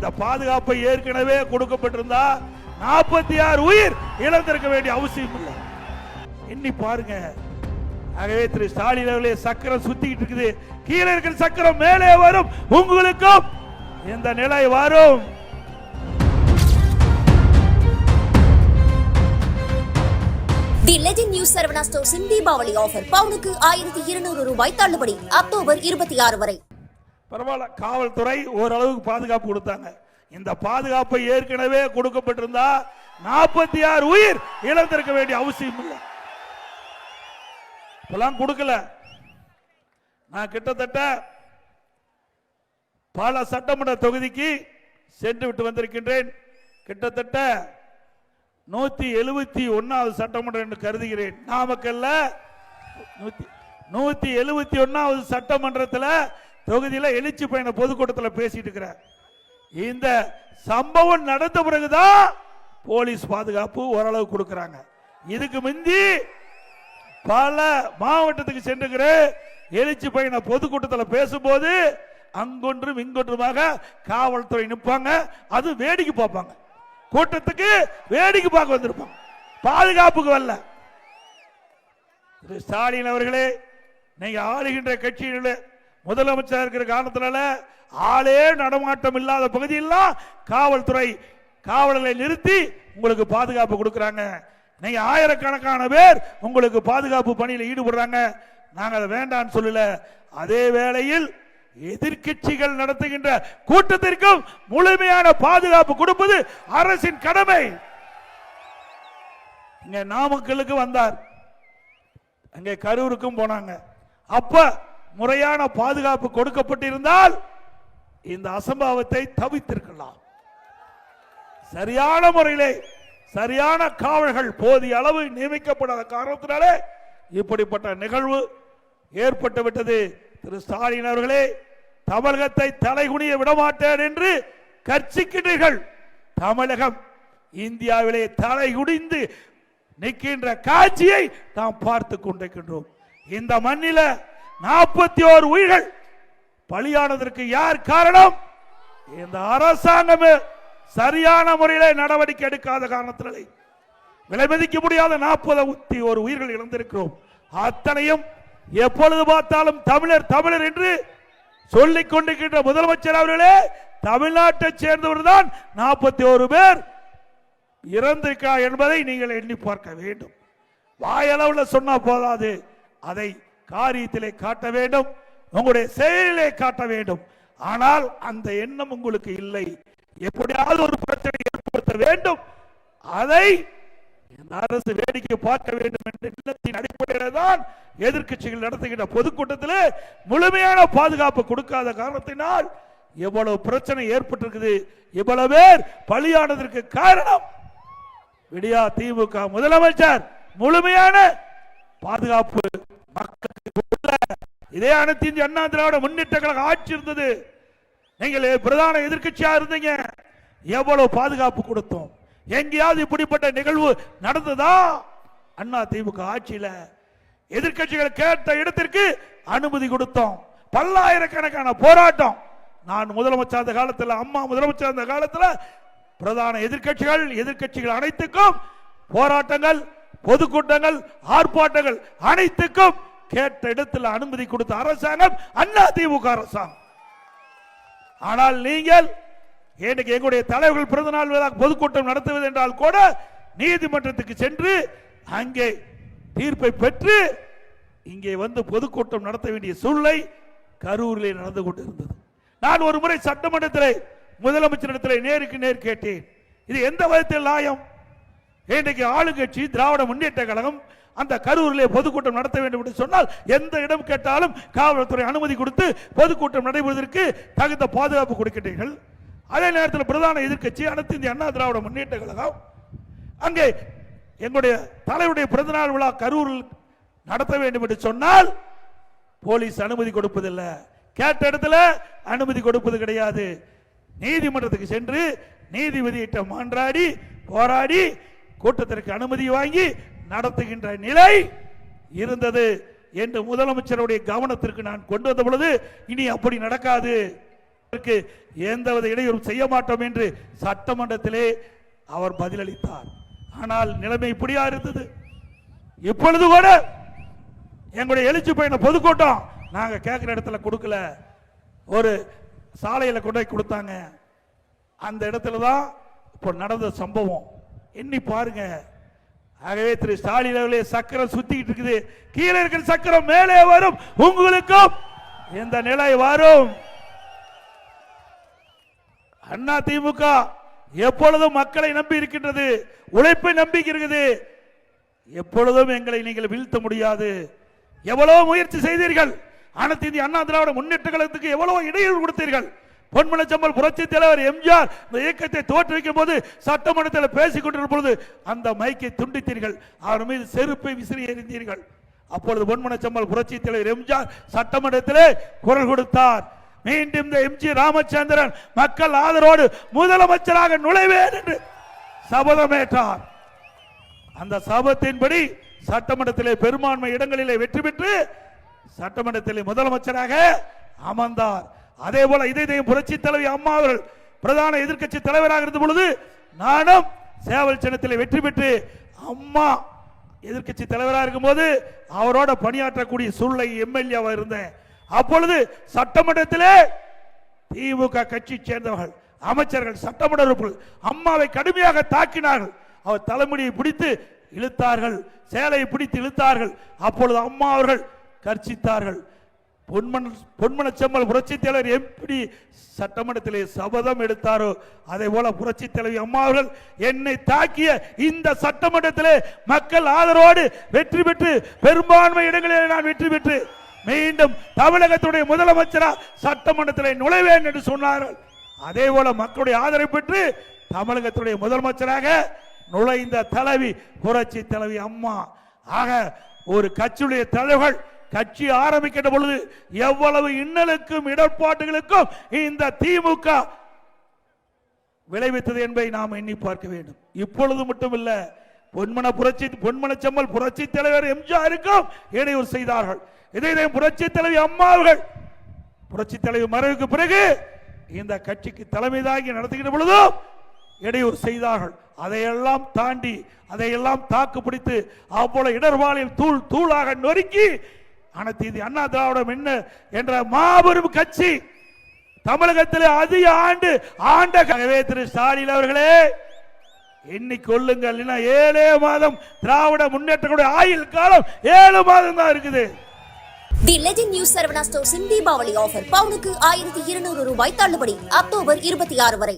இந்த பாதுகாப்பை ஏற்கனவே கொடுக்கப்பட்டிருந்தா நாற்பத்தி ஆறு உயிர் இழந்திருக்க வேண்டிய அவசியம் இல்லை. எண்ணி பாருங்க. ஆகவே திரு ஸ்டாலின் அவர்களே சக்கரம் சுத்திக்கிட்டு இருக்குது. கீழே இருக்கிற சக்கரம் மேலே வரும். உங்களுக்கும் இந்த நிலை வரும். தி லெஜெண்ட் நியூஸ் சரவணா ஸ்டோர்ஸின் தீபாவளி ஆஃபர் பவுனுக்கு ஆயிரத்தி இருநூறு ரூபாய் தள்ளுபடி அக்டோபர் இருபத்தி ஆறு வரை. பரவாயில்ல காவல்துறை ஓரளவுக்கு பாதுகாப்பு கொடுத்தாங்க. இந்த பாதுகாப்பை ஏற்கனவே கொடுக்கப்பட்டிருந்தா நாற்பத்தி ஆறு உயிர் இழந்திருக்க வேண்டிய அவசியம் இல்லை. இப்பெல்லாம் கொடுக்கல. நான் கிட்டத்தட்ட பல சட்டமன்ற தொகுதிக்கு சென்று விட்டு வந்திருக்கின்றேன். கிட்டத்தட்ட நூத்தி எழுபத்தி ஒன்னாவது சட்டமன்றம் என்று கருதுகிறேன். நாமக்கல்ல நூத்தி நூத்தி எழுபத்தி ஒன்னாவது சட்டமன்றத்தில் தொகுதியில் எழுச்சி பயண பொதுக்கூட்டத்தில் பேசிட்டு இருக்கிறேன் இந்த சம்பவம் நடந்த பிறகுதான் போலீஸ் பாதுகாப்பு ஓரளவு கொடுக்கறாங்க. இதுக்கு முந்தி பல மாவட்டத்துக்கு சென்றுகிற எழுச்சி பயண பொதுக்கூட்டத்தில் பேசும்போது அங்கொன்றும் இங்கொன்றுமாக காவல்துறை நிற்பாங்க. அது வேடிக்கை பார்ப்பாங்க. கூட்டத்துக்கு வேடிக்கை பார்க்க வந்திருப்பாங்க. பாதுகாப்புக்கு வரல. ஸ்டாலின் அவர்களே நீங்க ஆளுகின்ற கட்சியினுடைய முதலமைச்சர் இருக்கிற காரணத்தினால ஆளே நடமாட்டம் இல்லாத பகுதியெல்லாம் காவல்துறை காவலர்களை நிறுத்தி உங்களுக்கு பாதுகாப்பு கொடுக்குறாங்க. நீங்க ஆயிரக்கணக்கான பேர் உங்களுக்கு பாதுகாப்பு பணியில் ஈடுபடுறாங்க. நாங்கள் அதை வேண்டாம்னு சொல்லல. அதே வேளையில் எதிர்க்கட்சிகள் நடத்துகின்ற கூட்டத்திற்கும் முழுமையான பாதுகாப்பு கொடுப்பது அரசின் கடமை. இங்க நாமக்கலுக்கு வந்தார். அங்கே கரூருக்கும் போனாங்க. அப்ப முறையான பாதுகாப்பு கொடுக்கப்பட்டிருந்தால் இந்த அசம்பாவத்தை தவித்திருக்கலாம். சரியான முறையிலே சரியான காவல்கள் போதிய அளவு நியமிக்கப்படாத காரணத்தினாலே இப்படிப்பட்ட நிகழ்வு ஏற்பட்டு விட்டது. திரு ஸ்டாலின் அவர்களே தமிழகத்தை தலைகுனிய விடமாட்டேன் என்று கர்ச்சிக்கின்றீர்கள் தமிழகம் இந்தியாவிலே தலைகுடிந்து நிற்கின்ற காட்சியை நாம் பார்த்து கொண்டிருக்கின்றோம். இந்த மண்ணில நாற்பத்தி ஓரு உயிர்கள். பலியானதற்கு யார் காரணம்? இந்த அரசாங்கமே சரியான முறையிலே நடவடிக்கை எடுக்காத காரணத்தினாலே விலை மதிக்க முடியாத நாற்பது ஒரு உயிர்கள் இழந்திருக்கிறோம். அத்தனையும் எப்பொழுது பார்த்தாலும் தமிழர் தமிழர் என்று சொல்லிக் கொண்டிருக்கின்ற முதலமைச்சர் அவர்களே தமிழ்நாட்டை சேர்ந்தவர் தான் நாற்பத்தி ஒரு பேர் இறந்திருக்கா என்பதை நீங்கள் எண்ணி பார்க்க வேண்டும். வாயளவில் சொன்னா போதாது. அதை காரியத்திலே காட்ட வேண்டும் உங்களுடைய செயலிலே காட்ட வேண்டும். ஆனால் அந்த எண்ணம் உங்களுக்கு இல்லை. எப்படியாவது ஒரு பிரச்சனை ஏற்படுத்த வேண்டும். அதை அரசு வேடிக்கை பார்க்க வேண்டும் என்ற எண்ணத்தின் அடிப்படையில் தான் எதிர்கட்சிகள் நடத்துகின்ற பொதுக்கூட்டத்தில் முழுமையான பாதுகாப்பு கொடுக்காத காரணத்தினால் எவ்வளவு பிரச்சனை ஏற்பட்டிருக்குது. இவ்வளவு பேர் பலியானதற்கு காரணம் விடியா திமுக முதலமைச்சர். முழுமையான பாதுகாப்பு மக்கள் இதே அனைத்து இந்திய அண்ணா திராவிட முன்னேற்ற கழக ஆட்சி இருந்தது. நீங்கள் பிரதான எதிர்க்கட்சியா இருந்தீங்க. எவ்வளவு பாதுகாப்பு கொடுத்தோம். எங்கேயாவது இப்படிப்பட்ட நிகழ்வு நடந்ததா? அண்ணா திமுக ஆட்சியில எதிர்கட்சிகள் கேட்ட இடத்திற்கு அனுமதி கொடுத்தோம். பல்லாயிரக்கணக்கான போராட்டம். நான் முதலமைச்சர் அந்த காலத்தில் அம்மா முதலமைச்சர் அந்த காலத்தில் பிரதான எதிர்க்கட்சிகள் எதிர்க்கட்சிகள் அனைத்துக்கும் போராட்டங்கள் பொதுக்கூட்டங்கள் ஆர்ப்பாட்டங்கள் அனைத்துக்கும் கேட்ட இடத்தில் அனுமதி கொடுத்த அரசாங்கம் அண்ணா திமுக அரசாங்கம். ஆனால் நீங்கள் இன்னைக்கு எங்களுடைய தலைவர்கள் பிறந்த நாள் விழா பொதுக்கூட்டம் நடத்துவது என்றால் கூட நீதிமன்றத்துக்கு சென்று அங்கே தீர்ப்பை பெற்று இங்கே வந்து பொதுக்கூட்டம் நடத்த வேண்டிய சூழ்நிலை கரூரிலே நடந்து கொண்டிருந்தது. நான் ஒரு முறை சட்டமன்றத்தில் முதலமைச்சரிடத்தில் நேருக்கு நேர் கேட்டேன். இது எந்த விதத்தில் நியாயம்? இன்றைக்கு ஆளுங்கட்சி திராவிட முன்னேற்ற கழகம் அந்த கரூரிலே பொதுக்கூட்டம் நடத்த வேண்டும் என்று சொன்னால் எந்த இடம் கேட்டாலும் காவல்துறை அனுமதி கொடுத்து பொதுக்கூட்டம் நடைபெறுவதற்கு தகுந்த பாதுகாப்பு கொடுக்கின்றீர்கள். அதே நேரத்தில் பிரதான எதிர்க்கட்சி அனைத்து இந்திய அண்ணா திராவிட முன்னேற்ற கழகம். அங்கே எங்களுடைய தலைவருடைய பிறந்தநாள் விழா கரூரில் நடத்த வேண்டும் என்று சொன்னால் போலீஸ் அனுமதி கொடுப்பதில்லை. கேட்ட இடத்துல அனுமதி கொடுப்பது கிடையாது. நீதிமன்றத்துக்கு சென்று நீதிபதியிட்ட மான்றாடி போராடி கூட்டத்திற்கு அனுமதி வாங்கி நடத்துகின்ற நிலை இருந்தது என்று முதலமைச்சருடைய கவனத்திற்கு நான் கொண்டு வந்த பொழுது இனி அப்படி நடக்காது. அதற்கு எந்தவித இடையூறும் செய்ய மாட்டோம் என்று சட்டமன்றத்திலே அவர் பதிலளித்தார். ஆனால் நிலைமை இப்படியா இருந்தது. இப்பொழுது கூட எங்களுடைய எழுச்சி பயண பொதுக்கூட்டம் நாங்க கேட்கிற இடத்துல கொடுக்கல. ஒரு சாலையில கொண்டு போய் கொடுத்தாங்க. அந்த இடத்துல தான் இப்போ நடந்த சம்பவம். எண்ணி பாருங்க. ஆகவே திரு ஸ்டாலின் அவர்களே சக்கரம் சுத்திக்கிட்டு இருக்குது. கீழே இருக்கிற சக்கரம் மேலே வரும். உங்களுக்கும் இந்த நிலை வரும். அண்ணா திமுக எப்பொழுதும் மக்களை நம்பி இருக்கின்றது. உழைப்பை நம்பி இருக்குது. எப்பொழுதும் எங்களை நீங்கள் வீழ்த்த முடியாது. எவ்வளவு முயற்சி செய்தீர்கள். அனைத்து இந்திய அண்ணா திராவிட முன்னேற்ற கழகத்துக்கு எவ்வளவு இடையூறு கொடுத்தீர்கள். பொன்மனச்சம்பல் புரட்சி தலைவர் எம்ஜிஆர் இந்த இயக்கத்தை தோற்றுவிக்கும் போது சட்டமன்றத்தில் பேசிக் பொழுது அந்த மைக்கை துண்டித்தீர்கள். அவர் மீது செருப்பை விசிறி எறிந்தீர்கள். அப்பொழுது பொன்மனச்சம்பல் புரட்சி தலைவர் எம்ஜிஆர் சட்டமன்றத்திலே குரல் கொடுத்தார். மீண்டும் இந்த எம்ஜி ராமச்சந்திரன் மக்கள் ஆதரவோடு முதலமைச்சராக நுழைவேன் என்று சபதமேற்றார். அந்த சபத்தின்படி சட்டமன்றத்திலே பெரும்பான்மை இடங்களிலே வெற்றி பெற்று சட்டமன்றத்திலே முதலமைச்சராக அமர்ந்தார். அதே போல இதயம் புரட்சி தலைவி அம்மா அவர்கள் பிரதான எதிர்க்கட்சி தலைவராக இருந்த பொழுது நானும் சேவல் சின்னத்தில் வெற்றி பெற்று அம்மா எதிர்க்கட்சி தலைவராக இருக்கும்போது அவரோட பணியாற்றக்கூடிய சூழ்நிலை எம்எல்ஏவாக இருந்தேன். அப்பொழுது சட்டமன்றத்திலே திமுக கட்சி சேர்ந்தவர்கள் அமைச்சர்கள் சட்டமன்ற உறுப்பினர்கள் அம்மாவை கடுமையாக தாக்கினார்கள். அவர் தலைமுடியை பிடித்து இழுத்தார்கள் சேலையை பிடித்து இழுத்தார்கள். அப்பொழுது அம்மா அவர்கள் கர்ச்சித்தார்கள். பொன்மன் பொன்மனச்செம்மல் புரட்சி தலைவர் எப்படி சட்டமன்றத்திலே சபதம் எடுத்தாரோ அதே போல புரட்சி தலைவி அம்மா அவர்கள் என்னை தாக்கிய இந்த சட்டமன்றத்திலே மக்கள் ஆதரவோடு வெற்றி பெற்று பெரும்பான்மை இடங்களிலே நான் வெற்றி பெற்று மீண்டும் தமிழகத்துடைய முதலமைச்சராக சட்டமன்றத்தில் நுழைவேன் என்று சொன்னார்கள். அதே போல மக்களுடைய ஆதரவு பெற்று தமிழகத்துடைய முதலமைச்சராக நுழைந்த தலைவி புரட்சி தலைவி அம்மா. ஆக ஒரு கட்சியுடைய தலைவர்கள் கட்சி ஆரம்பிக்கின்ற பொழுது எவ்வளவு இன்னலுக்கும் இடர்பாடுகளுக்கும் இந்த திமுக விளைவித்தது என்பதை நாம் எண்ணி பார்க்க வேண்டும். இப்பொழுது மட்டுமில்ல பொன்மன புரட்சி பொன்மன செம்மல் புரட்சி தலைவர் எம்ஜிஆருக்கும் இடையூறு செய்தார்கள். இதை புரட்சி தலைவி அம்மாவர்கள் புரட்சி தலைவி மறைவுக்கு பிறகு இந்த கட்சிக்கு தலைமை தாங்கி நடத்துகின்ற பொழுதும் இடையூறு செய்தார்கள். அதையெல்லாம் தாண்டி அதையெல்லாம் தாக்கு பிடித்து அவ்வளவு இடர்பாலில் தூள் தூளாக நொறுக்கி அனைத்து இது அண்ணா திராவிடம் என்ன என்ற மாபெரும் கட்சி தமிழகத்தில் அதிக ஆண்டு ஆண்ட திரு ஸ்டாலின் அவர்களே எண்ணி கொள்ளுங்கள். ஏழே மாதம் திராவிட முன்னேற்றக்கூடிய ஆயுள் காலம் ஏழு மாதம் தான் இருக்குது. தி லெஜெண்ட் நியூஸ் சரவணா ஸ்டோர்ஸின் தீபாவளி ஆஃபர் பவுனுக்கு ஆயிரத்தி இருநூறு ரூபாய் தள்ளுபடி. அக்டோபர் இருபத்தி ஆறு வரை.